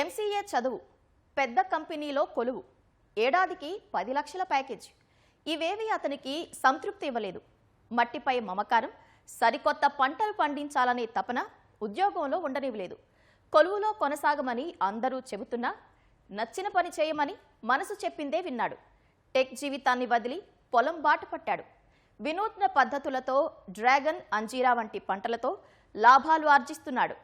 MCA చదువు పెద్ద కంపెనీలో కొలువు. ఏడాదికి పది లక్షల ప్యాకేజ్. ఇవేవి అతనికి సంతృప్తి ఇవ్వలేదు. మట్టిపై మమకారం సరికొత్త పంటలు పండించాలనే తపన ఉద్యోగంలో ఉండనివ్వలేదు. కొలువులో కొనసాగమని అందరూ చెబుతున్నా నచ్చిన పని చేయమని మనసు చెప్పిందే విన్నాడు. టెక్ జీవితాన్ని వదిలి పొలం బాట పట్టాడు. వినూత్న పద్ధతులతో డ్రాగన్ అంజీరా వంటి పంటలతో లాభాలు ఆర్జిస్తున్నాడు.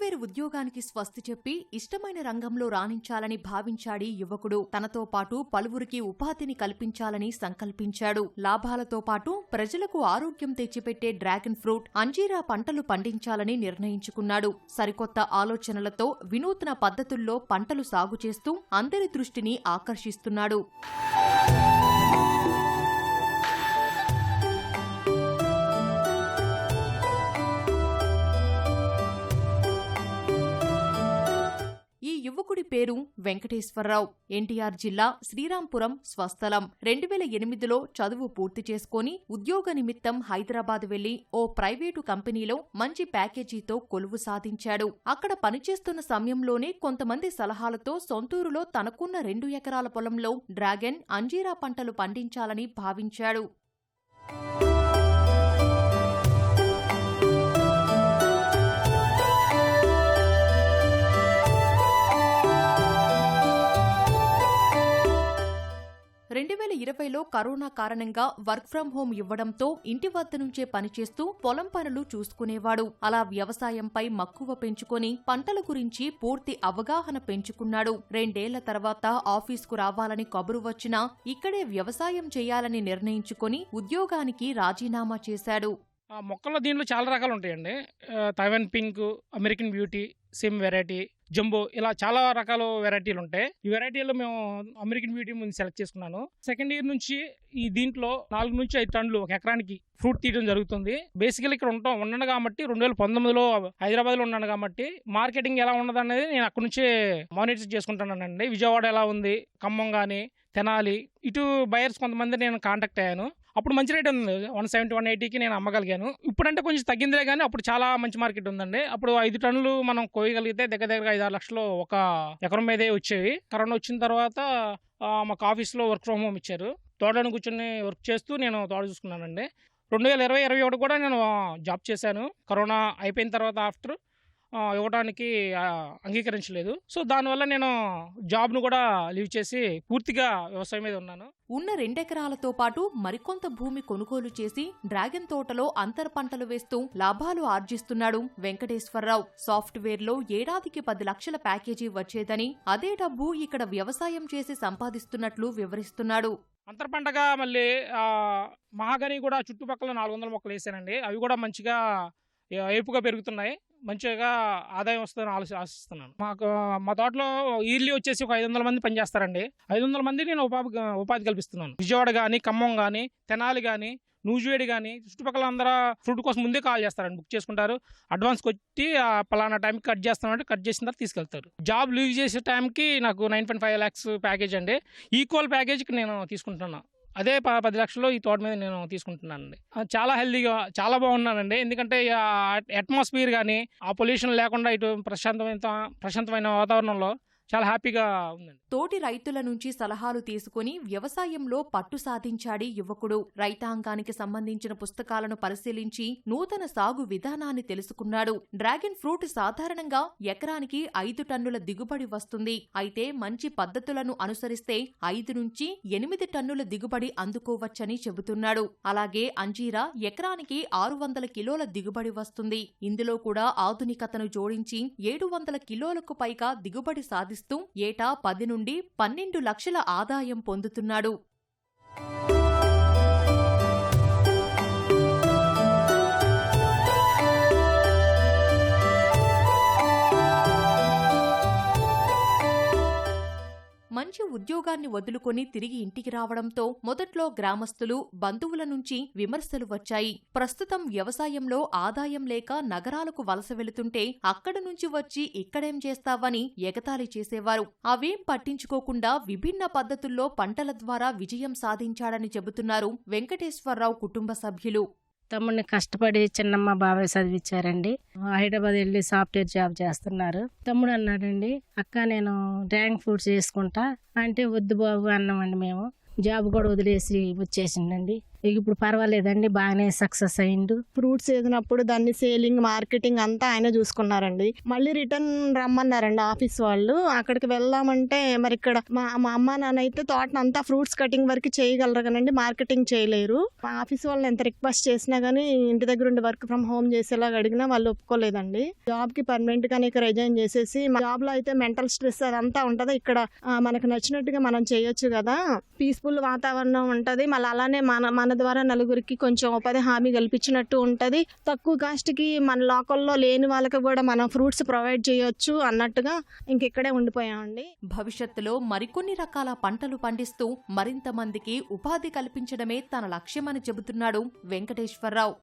సాఫ్ట్వేర్ ఉద్యోగానికి స్వస్తి చెప్పి ఇష్టమైన రంగంలో రాణించాలని భావించాడి యువకుడు. తనతో పాటు పలువురికి ఉపాధిని కల్పించాలని సంకల్పించాడు. లాభాలతో పాటు ప్రజలకు ఆరోగ్యం తెచ్చిపెట్టే డ్రాగన్ ఫ్రూట్ అంజీరా పంటలు పండించాలని నిర్ణయించుకున్నాడు. సరికొత్త ఆలోచనలతో వినూత్న పద్ధతుల్లో పంటలు సాగు చేస్తూ అందరి దృష్టిని ఆకర్షిస్తున్నాడు. పేరు వెంకటేశ్వరరావు. ఎన్టీఆర్ జిల్లా శ్రీరాంపురం స్వస్థలం. రెండు వేల ఎనిమిదిలో చదువు పూర్తి చేసుకొని ఉద్యోగ నిమిత్తం హైదరాబాద్ వెళ్ళి ఓ ప్రైవేటు కంపెనీలో మంచి ప్యాకేజీతో కొలువు సాధించాడు. అక్కడ పనిచేస్తున్న సమయంలోనే కొంతమంది సలహాలతో సొంతూరులో తనకున్న రెండు ఎకరాల పొలంలో డ్రాగన్ అంజీరా పంటలు పండించాలని భావించాడు. వేల కరోనా కారణంగా వర్క్ ఫ్రం హోం ఇవ్వడంతో ఇంటి వద్ద నుంచే పనిచేస్తూ పొలం పనులు చూసుకునేవాడు. అలా వ్యవసాయంపై మక్కువ పెంచుకొని పంటల గురించి పూర్తి అవగాహన పెంచుకున్నాడు. రెండేళ్ళ తర్వాత ఆఫీస్కు రావాలని కబురు వచ్చినా ఇక్కడే వ్యవసాయం చేయాలని నిర్ణయించుకొని ఉద్యోగానికి రాజీనామా చేశాడు. ఆ మొక్కల్లో దీనిలో చాలా రకాలు ఉంటాయండి. ఆ, తైవాన్ పింక్ అమెరికన్ బ్యూటీ సిమ్ వెరైటీ జంబో ఇలా చాలా రకాల వెరైటీలు ఉంటాయి. ఈ వెరైటీలో మేము అమెరికన్ బ్యూటీ ముందు సెలెక్ట్ చేసుకున్నాను. సెకండ్ ఇయర్ నుంచి ఈ దీంట్లో నాలుగు నుంచి ఐదు టన్నులు ఒక ఎకరానికి ఫ్రూట్ తీయడం జరుగుతుంది. బేసికల్ ఇక్కడ ఉంటాం ఉన్నాను కాబట్టి రెండు వేల పంతొమ్మిదిలో హైదరాబాద్లో ఉన్నాను కాబట్టి మార్కెటింగ్ ఎలా ఉన్నది అనేది నేను అక్కడ నుంచే మానిటర్ చేసుకుంటున్నానండి. విజయవాడ ఎలా ఉంది ఖమ్మం కానీ తెనాలి ఇటు బయర్స్ కొంతమంది నేను కాంటాక్ట్ అయ్యాను. అప్పుడు మంచి రేట్ ఉంది. వన్ సెవెంటీ వన్ ఎయిటీకి నేను అమ్మగలిగాను. ఇప్పుడంటే కొంచెం తగ్గిందిలే కానీ అప్పుడు చాలా మంచి మార్కెట్ ఉందండి. అప్పుడు ఐదు టన్నులు మనం కోయగలిగితే దగ్గర దగ్గర ఐదు ఆరు లక్షలు ఒక ఎకరం మీదే వచ్చేవి. కరోనా వచ్చిన తర్వాత మాకు ఆఫీస్లో వర్క్ ఫ్రమ్ హోమ్ ఇచ్చారు. తోటను కూర్చొని వర్క్ చేస్తూ నేను తోట చూసుకున్నానండి. రెండు వేల ఇరవై ఇరవై ఒకటి కూడా నేను జాబ్ చేశాను. కరోనా అయిపోయిన తర్వాత ఆఫ్టర్ ఇవ్వడానికి అంగీకరించలేదు. సో దానివల్ల నేను జాబ్ను కూడా లీవ్ చేసి పూర్తిగా వ్యవసాయం మీద ఉన్నాను. ఉన్న రెండెకరాలతో పాటు మరికొంత భూమి కొనుగోలు చేసి డ్రాగన్ తోటలో అంతర పంటలు వేస్తూ లాభాలు ఆర్జిస్తున్నాడు వెంకటేశ్వరరావు. సాఫ్ట్వేర్లో ఏడాదికి పది లక్షల ప్యాకేజీ వచ్చేదని అదే డబ్బు ఇక్కడ వ్యవసాయం చేసి సంపాదిస్తున్నట్లు వివరిస్తున్నాడు. అంతర పంటగా మళ్ళీ ఆ, మహాగని కూడా చుట్టుపక్కల నాలుగు వందల మొక్కలు వేసానండి. అవి కూడా మంచిగా ఏపుగా పెరుగుతున్నాయి. మంచిగా ఆదాయం వస్తుందని ఆలోచి ఆశిస్తున్నాను. మాకు మా తోటలో ఇయర్లీ వచ్చేసి ఒక ఐదు వందల మంది పనిచేస్తారండి. ఐదు వందల మంది నేను ఉపాధి ఉపాధి కల్పిస్తున్నాను. విజయవాడ కానీ ఖమ్మం కానీ తెనాలి కానీ నూజివేడి కానీ చుట్టుపక్కల అందరూ ఫ్రూట్ కోసం ముందే కాల్ చేస్తారండి. బుక్ చేసుకుంటారు. అడ్వాన్స్ కొట్టి ఆ పలానా టైంకి కట్ చేస్తామంటే కట్ చేసిన తర్వాత తీసుకెళ్తారు. జాబ్ లీవ్ చేసే టైంకి నాకు nine point five lakhs package అండి. ఈక్వల్ ప్యాకేజ్కి నేను తీసుకుంటున్నాను అదే ప- పది లక్షలు ఈ తోట మీద నేను తీసుకుంటున్నానండి. చాలా హెల్దీగా చాలా బాగున్నానండి ఎందుకంటే అట్మాస్ఫియర్ కానీ ఆ పొల్యూషన్ లేకుండా ఇటు ప్రశాంతమైన ప్రశాంతమైన వాతావరణంలో చాలా హ్యాపీగా ఉందండి. తోటి రైతుల నుంచి సలహాలు తీసుకుని వ్యవసాయంలో పట్టు సాధించాడి యువకుడు రైతాంగానికి సంబంధించిన పుస్తకాలను పరిశీలించి నూతన సాగు విధానాన్ని తెలుసుకున్నాడు. డ్రాగన్ ఫ్రూట్ సాధారణంగా ఎకరానికి ఐదు టన్నుల దిగుబడి వస్తుంది. అయితే మంచి పద్ధతులను అనుసరిస్తే ఐదు నుంచి ఎనిమిది టన్నుల దిగుబడి అందుకోవచ్చని చెబుతున్నాడు. అలాగే అంజీరా ఎకరానికి ఆరు వందల కిలోల దిగుబడి వస్తుంది. ఇందులో కూడా ఆధునికతను జోడించి ఏడు వందల కిలోలకు పైగా దిగుబడి సాధిస్తూ ఏటా పది నుండి పన్నెండు లక్షల ఆదాయం పొందుతున్నాడు. ఉద్యోగాన్ని వదులుకొని తిరిగి ఇంటికి రావడంతో మొదట్లో గ్రామస్తులు బంధువుల నుంచి విమర్శలు వచ్చాయి. ప్రస్తుతం వ్యవసాయంలో ఆదాయం లేక నగరాలకు వలస వెళుతుంటే అక్కడ నుంచి వచ్చి ఇక్కడేం చేస్తావని ఎగతాళి చేసేవారు. అవేం పట్టించుకోకుండా విభిన్న పద్ధతుల్లో పంటల ద్వారా విజయం సాధించాడని చెబుతున్నారు వెంకటేశ్వరరావు కుటుంబ సభ్యులు. తమ్ముడిని కష్టపడి చిన్నమ్మ బాబాయ్ చదివించారండి హైదరాబాద్ వెళ్ళి సాఫ్ట్వేర్ జాబ్ చేస్తున్నారు. తమ్ముడు అన్నాడండి అక్క నేను డ్రాగన్ ఫ్రూట్స్ చేసుకుంటా. అంటే వద్దు బాబు అన్నామండి మేము. జాబ్ కూడా వదిలేసి వచ్చేసిండండి. ఇప్పుడు పర్వాలేదండి బాగానే సక్సెస్ అయిండు. ఫ్రూట్స్ వేసినప్పుడు దాన్ని సేలింగ్ మార్కెటింగ్ అంతా ఆయన చూసుకున్నారండి. మళ్ళీ రిటర్న్ రమ్మన్నారండి ఆఫీస్ వాళ్ళు. అక్కడికి వెళ్దామంటే మరి ఇక్కడ మా మా అమ్మ నాన్న అయితే తోటనంతా ఫ్రూట్స్ కటింగ్ వరకు చేయగలరు కానండి మార్కెటింగ్ చేయలేరు. మా ఆఫీస్ వాళ్ళని ఎంత రిక్వెస్ట్ చేసినా కానీ ఇంటి దగ్గర ఉండి వర్క్ ఫ్రమ్ హోమ్ చేసేలాగా అడిగినా వాళ్ళు ఒప్పుకోలేదండి. జాబ్కి పర్మనెంట్గా రిజైన్ చేసేసి మా జాబ్లో అయితే మెంటల్ స్ట్రెస్ అదంతా ఉంటది. ఇక్కడ మనకు నచ్చినట్టుగా మనం చేయొచ్చు కదా. పీస్ఫుల్ వాతావరణం ఉంటది. మళ్ళీ అలానే మన మన ద్వారా నలుగురికి కొంచెం ఉపాధి హామీ కల్పించినట్టు ఉంటుంది. తక్కువ కాస్ట్కి మన లోకల్లో లేని వాళ్ళకి కూడా మనం ఫ్రూట్స్ ప్రొవైడ్ చేయొచ్చు అన్నట్టుగా ఇంకెక్కడే ఉండిపోయామండి. భవిష్యత్తులో మరికొన్ని రకాల పంటలు పండిస్తూ మరింత మందికి ఉపాధి కల్పించడమే తన లక్ష్యమని చెబుతున్నాడు వెంకటేశ్వరరావు.